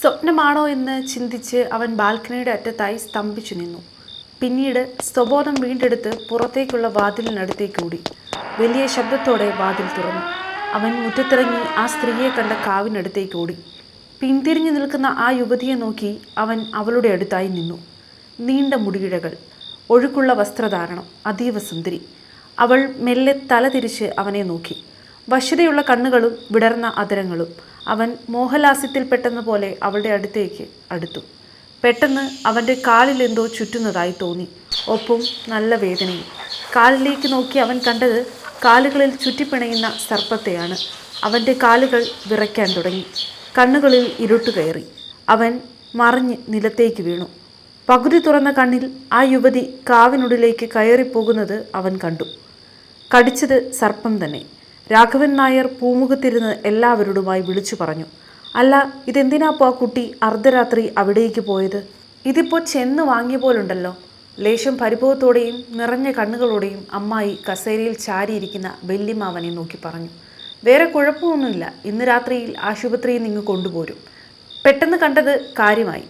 സ്വപ്നമാണോ എന്ന് ചിന്തിച്ച് അവൻ ബാൽക്കണിയുടെ അറ്റത്തായി സ്തംഭിച്ചു നിന്നു. പിന്നീട് സ്വബോധം വീണ്ടെടുത്ത് പുറത്തേക്കുള്ള വാതിലിനടുത്തേക്ക് ഓടി. വലിയ ശബ്ദത്തോടെ വാതിൽ തുറന്നു. അവൻ മുറ്റത്തിറങ്ങി ആ സ്ത്രീയെ കണ്ട കാവിനടുത്തേക്ക് ഓടി. പിന്തിരിഞ്ഞു നിൽക്കുന്ന ആ യുവതിയെ നോക്കി അവൻ അവളുടെ അടുത്തായി നിന്നു. നീണ്ട മുടിയിഴകൾ ഒഴുക്കുള്ള വസ്ത്രധാരണം അതീവ സുന്ദരി. അവൾ മെല്ലെ തല തിരിച്ച് അവനെ നോക്കി. വശ്യതയുള്ള കണ്ണുകളും വിടർന്ന അതരങ്ങളും അവൻ മോഹലാസ്യത്തിൽ പെട്ടെന്ന് പോലെ അവളുടെ അടുത്തേക്ക് അടുത്തു. പെട്ടെന്ന് അവന്റെ കാലിൽ എന്തോ ചുറ്റുന്നതായി തോന്നി. ഒപ്പം നല്ല വേദനയും. കാലിലേക്ക് നോക്കി അവൻ കണ്ടത് കാലുകളിൽ ചുറ്റിപ്പിണയുന്ന സർപ്പത്തെയാണ്. അവന്റെ കാലുകൾ വിറയ്ക്കാൻ തുടങ്ങി. കണ്ണുകളിൽ ഇരുട്ട് കയറി. അവൻ മറിഞ്ഞ് നിലത്തേക്ക് വീണു. പകുതി തുറന്ന കണ്ണിൽ ആ യുവതി കാവിനുള്ളിലേക്ക് കയറിപ്പോകുന്നത് അവൻ കണ്ടു. കടിച്ചത് സർപ്പം തന്നെ. രാഘവൻ നായർ പൂമുഖത്തിരുന്ന് എല്ലാവരോടുമായി വിളിച്ചു പറഞ്ഞു. അല്ല ഇതെന്തിനാപ്പോ ആ കുട്ടി അർദ്ധരാത്രി അവിടേക്ക് പോയത്? ഇതിപ്പോൾ ചെന്ന് വാങ്ങിയ പോലുണ്ടല്ലോ. ലേശം പരിഭവത്തോടെയും നിറഞ്ഞ കണ്ണുകളോടെയും അമ്മായി കസേരയിൽ ചാരിയിരിക്കുന്ന വെല്ലിമാവനെ നോക്കി പറഞ്ഞു. വേറെ കുഴപ്പമൊന്നുമില്ല. ഇന്ന് രാത്രിയിൽ ആശുപത്രിയിൽ നിന്ന് കൊണ്ടുപോരും. പെട്ടെന്ന് കണ്ടത് കാര്യമായി.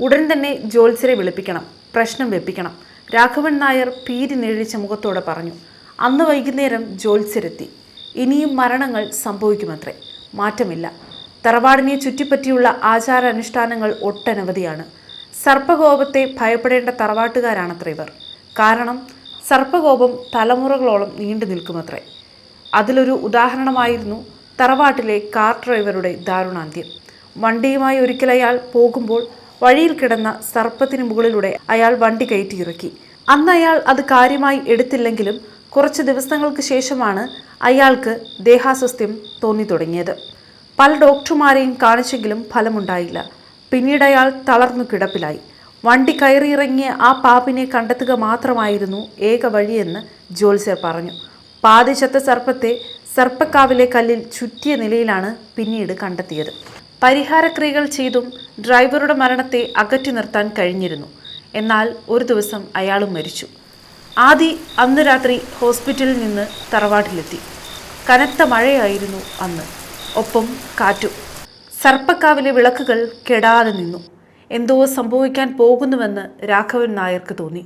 ഉടൻ തന്നെ ജോൽസരെ വിളിപ്പിക്കണം. പ്രശ്നം വെപ്പിക്കണം. രാഘവൻ നായർ പീരി നേഴിച്ച മുഖത്തോടെ പറഞ്ഞു. അന്ന് വൈകുന്നേരം ജോത്സ്യരെത്തി ഇനിയും മരണങ്ങൾ സംഭവിക്കുമത്രേ. മാറ്റമില്ല. തറവാടിനെ ചുറ്റിപ്പറ്റിയുള്ള ആചാരാനുഷ്ഠാനങ്ങൾ ഒട്ടനവധിയാണ്. സർപ്പകോപത്തെ ഭയപ്പെടേണ്ട തറവാട്ടുകാരാണത്രേ ഇവർ. കാരണം സർപ്പകോപം തലമുറകളോളം നീണ്ടു നിൽക്കുമത്രേ. അതിലൊരു ഉദാഹരണമായിരുന്നു തറവാട്ടിലെ കാർ ഡ്രൈവറുടെ ദാരുണാന്ത്യം. വണ്ടിയുമായി ഒരിക്കൽ അയാൾ പോകുമ്പോൾ വഴിയിൽ കിടന്ന സർപ്പത്തിന് മുകളിലൂടെ അയാൾ വണ്ടി കയറ്റി ഇറക്കി. അന്ന് അയാൾ അത് കാര്യമായി എടുത്തില്ലെങ്കിലും കുറച്ച് ദിവസങ്ങൾക്ക് ശേഷമാണ് അയാൾക്ക് ദേഹാസ്വസ്ഥ്യം തോന്നി തുടങ്ങിയത്. പല ഡോക്ടർമാരെയും കാണിച്ചെങ്കിലും ഫലമുണ്ടായില്ല. പിന്നീട് അയാൾ തളർന്നു കിടപ്പിലായി. വണ്ടി കയറിയിറങ്ങിയ ആ പാപ്പിനെ കണ്ടെത്തുക മാത്രമായിരുന്നു ഏക വഴിയെന്ന് ജോത്സ്യർ പറഞ്ഞു. പാതി ചത്ത സർപ്പത്തെ സർപ്പക്കാവിലെ കല്ലിൽ ചുറ്റിയ നിലയിലാണ് പിന്നീട് കണ്ടെത്തിയത്. പരിഹാരക്രിയകൾ ചെയ്തും ഡ്രൈവറുടെ മരണത്തെ അകറ്റി നിർത്താൻ കഴിഞ്ഞിരുന്നു. എന്നാൽ ഒരു ദിവസം അയാളും മരിച്ചു. ആദി അന്ന് രാത്രി ഹോസ്പിറ്റലിൽ നിന്ന് തറവാട്ടിലെത്തി. കനത്ത മഴയായിരുന്നു അന്ന്. ഒപ്പം കാറ്റും. സർപ്പക്കാവിലെ വിളക്കുകൾ കെടാതെ നിന്നു. എന്തോ സംഭവിക്കാൻ പോകുന്നുവെന്ന് രാഘവൻ നായർക്ക് തോന്നി.